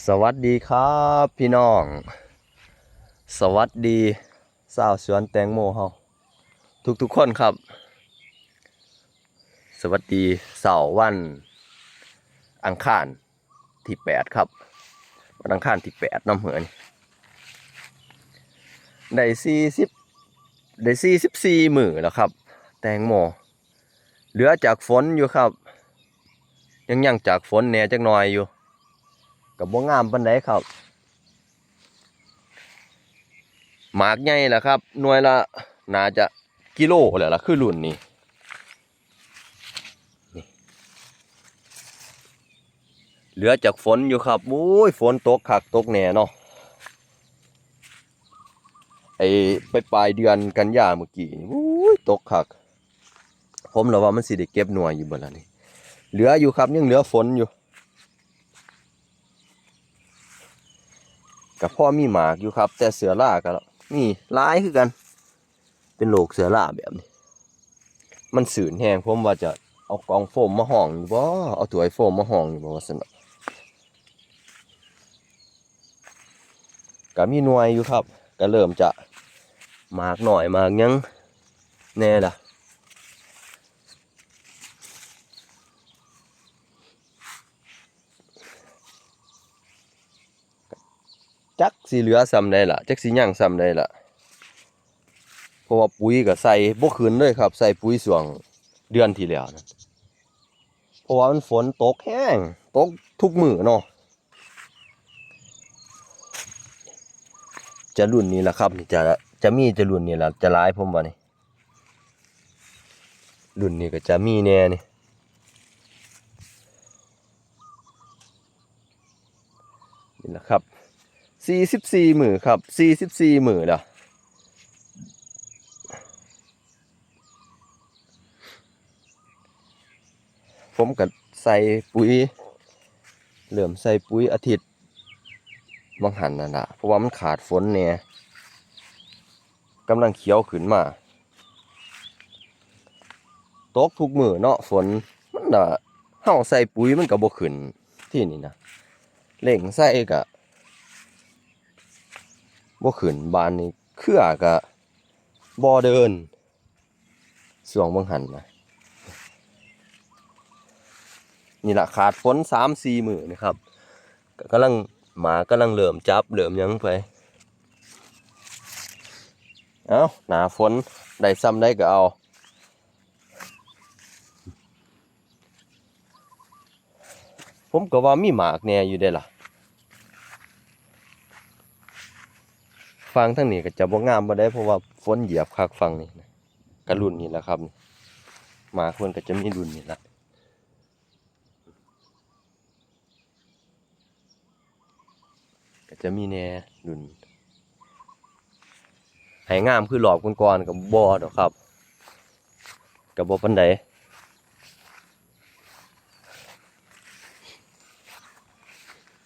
สวัสดีครับพี่น้อง สวัสดีสาวสวนแตงโมเฮาทุกทุกคนครับ สวัสดีเสาร์วัน อังคารที่แปดครับ วันอังคารที่แปดน้ำเหือนได้สี่สิบได้สี่สิบสี่มือแล้วครับ แตงโมเหลือจากฝนอยู่ครับ ยังยังจากฝนแหน่จักหน่อยอยู่ กับบ่งามปานใดครับ หมากใหญ่แหละครับ หน่วยละน่าจะกิโลแหละล่ะคือรุ่นนี้นี่เหลือจากฝนอยู่ครับโอ้ยฝนตกคักตกแหน่เนาะไอ้ไปปลายเดือนกันยาเมื่อกี้โอ้ยตกคัก ผมเหรอว่ามันสิได้เก็บหน่วยอยู่บ่ล่ะนี่ เหลืออยู่ครับยังเหลือฝนอยู่ กับพ่อมีหมากอยู่ครับ แต่เสือล่าก็มีหลายคือกัน เป็นโรคเสือล่าแบบนี้ มันสื่นแห้งผมว่าจะเอากองโฟมมาห้องอยู่บ่เอาถ้วยโฟมมาห้องอยู่บ่ว่าซั่นะก็มีหน่วยอยู่ครับ ก็เริ่มจะหมากหน่อยหมากยังแน่ล่ะ จักสีเหลือซ้ำได้ล่ะ จักสีย่างซ้ำได้ล่ะ เพราะว่าปุ๋ยก็ใส่บ่คืนเลยครับ ใส่ปุ๋ยสวงเดือนที่แล้วนะเพราะว่ามันฝนตกแห้ง ตกทุกมือเนาะ จะรุ่นนี้ล่ะครับนี่จะจะมีจะรุ่นนี้ล่ะจะหลายผมว่านี่รุ่นนี้ก็จะมีแน่นี่นี่แหละครับ สี่สิบสี่หมื่นครับสี่สิบสี่หมื่นละผมก็ใส่ปุ๋ยเหลื่อมใส่ปุ๋ยอาทิตย์บางหันนั่นแหละเพราะว่ามันขาดฝนเนี่ยกำลังเขียวขึ้นมาตกทุกมือเนาะฝนมันน่ะเฮาใส่ปุ๋ยมันก็บ่ขึ้นที่นี่นะเล่งใส่ก็ บ่ขึ้นบานนี้เครือก็บ่เดินสวงบิ่งหันนะนี่ละขาดฝน3-4มื้อนี่ครับก็กำลังหมากำลังเริ่มจับเริ่มยังไปเอ้าหนาฝนได้ซ้ำได้ก็เอาผมก็ว่ามีหมากแน่อยู่ได้ล่ะ ฟังทั้งนี้ก็จะบ่งามบ่ได้เพราะว่าฝนเหยียบคักฟังนี่นะกระรุ่นนี่แหละครับหมาควรก็จะมีรุ่นนี่ละก็จะมีแน่รุ่นให้งามคือหลอบก่อนๆกับบ่ดอกครับกับบ่ปานใด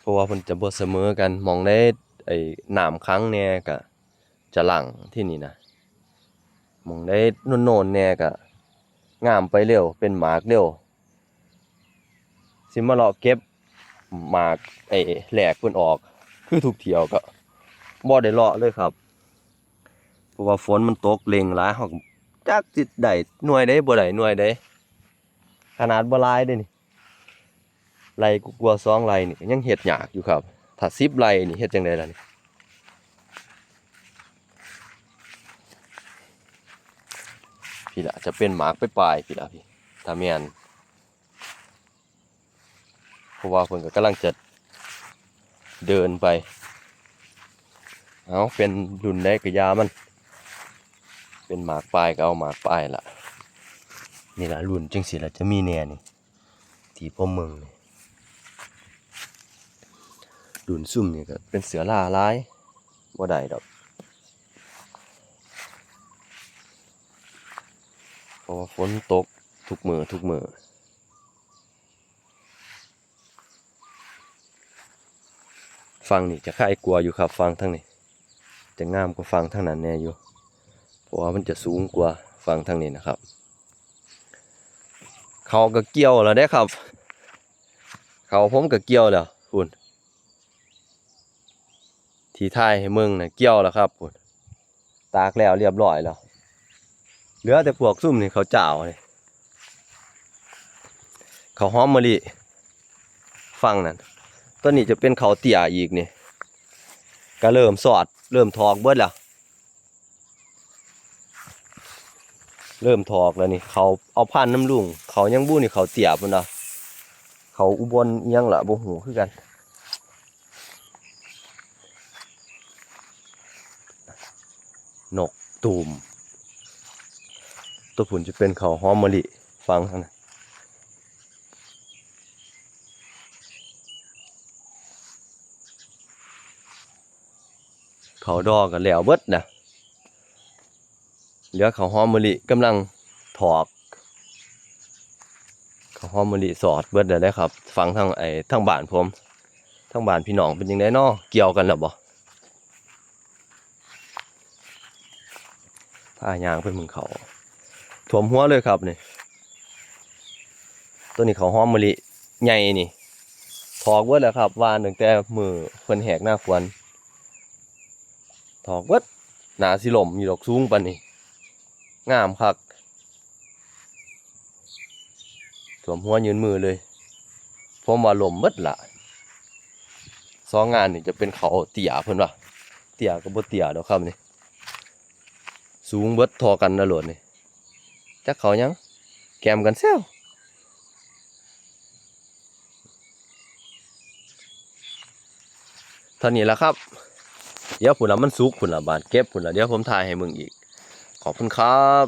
เพราะว่าเพิ่นจะบ่เสมอกันมองได้ ไอ้หนามครั้งเนี่ยก็จะหลังที่นี่นะมองได้โน่นๆเนี่ยก็งามไปเร็ว เป็นหมากเร็วสิมาเลาะเก็บหมากไอ้แหลกเพิ่นออก คือทุกเที่ยวก็บ่ได้เลาะเลยครับเพราะว่าฝนมันตกเล็งหลายเฮาก็จักสิตได้หน่วยใดบ่ได้หน่วยใดขนาดบ่ลายเด้นี่ไรกูกลัวสองไรนี่ยังเฮ็ดหยากอยู่ครับ ถ้าสิบไรนี่เฮ็ดจังไดล่ะนี่พี่ละจะเป็นหมากไปปลายพี่ละพี่ถ้าแม่นเพราะว่าเพิ่นก็กำลังจะเดินไป เอาเป็นรุ่นได้กระยามัน เป็นหมากปลายก็เอาหมากปลายละนี่ละรุ่นจังสิละจะมีแน่นี่ที่พ่อเมืองนี่ ดุนซุ่มนี่ก็เป็นเสือล่าร้ายบ่ได้ดอกเพราะว่าฝนตกทุกมือทุกมือฟังนี่จะค่ายกลัวอยู่ครับฟังทั้งนี้จะงามกว่าฟังทั้งนั้นแน่อยู่ เพราะว่ามันจะสูงกว่าฟังทั้งนี้นะครับ เขาก็เกี่ยวแล้วได้ครับ เขาผมก็เกี่ยวแล้วคุณ ที่ท้ายให้มึงน่ะเกี่ยวแล้วครับพุ่นตากแล้วเรียบร้อยแล้วเหลือแต่พวกซุ่มนี่เขาเจ้าเลยเขาหอมมะลิฟังนั่นต้นนี้จะเป็นเขาเตี่ยอีกนี่ก็เริ่มสอด เริ่มทอกเบิดแล้ว เริ่มทอกแล้วนี่ เขาเอาพันน้ำลุงเขายังบู้นี่เขาเตี่ยพุ่นนะเขาอุบลยังละบ่หูคือกัน นกตูม ตัวผุนจะเป็นเขาหอมมะลิฟังทางนะเขาดอกกันแล้วเบิดนะเหลือเขาหอมมะลิกำลังถอกเขาหอมมะลิสอดเบิดแล้วได้ครับ ฟังทางไอ้ทางบ้านผมทางบ้านพี่น้องเป็นยังไงเนาะเกี่ยวกันแล้วบ่ พายางไปมึงเขาถ่วมหัวเลยครับนี่ตัวนี้เขาวหอมมะลิใหญ่นี่ถอกเบิดแล้วครับวานตั้งแต่มือเพิ่นแหกหน้าควนถอกเบิดหนาสิล่มอยู่ดอกสูงปานนี้งามคักถ่วมหัวยืนมือเลยผมว่าล่มเบิดละสองงานนี่จะเป็นเขาเตี่ยเพิ่นว่าเตี่ยก็บ่เตี่ยดอกครับนี่ สูงเบิดทอกันนะหลดนี่จักเขายัง แกมกันเซลเท่านี้แล้วครับ เดี๋ยวผุนละมันสุกผุนละบาทเก็บผุนละเดี๋ยวผมถ่ายให้มึงอีก ขอบคุณครับ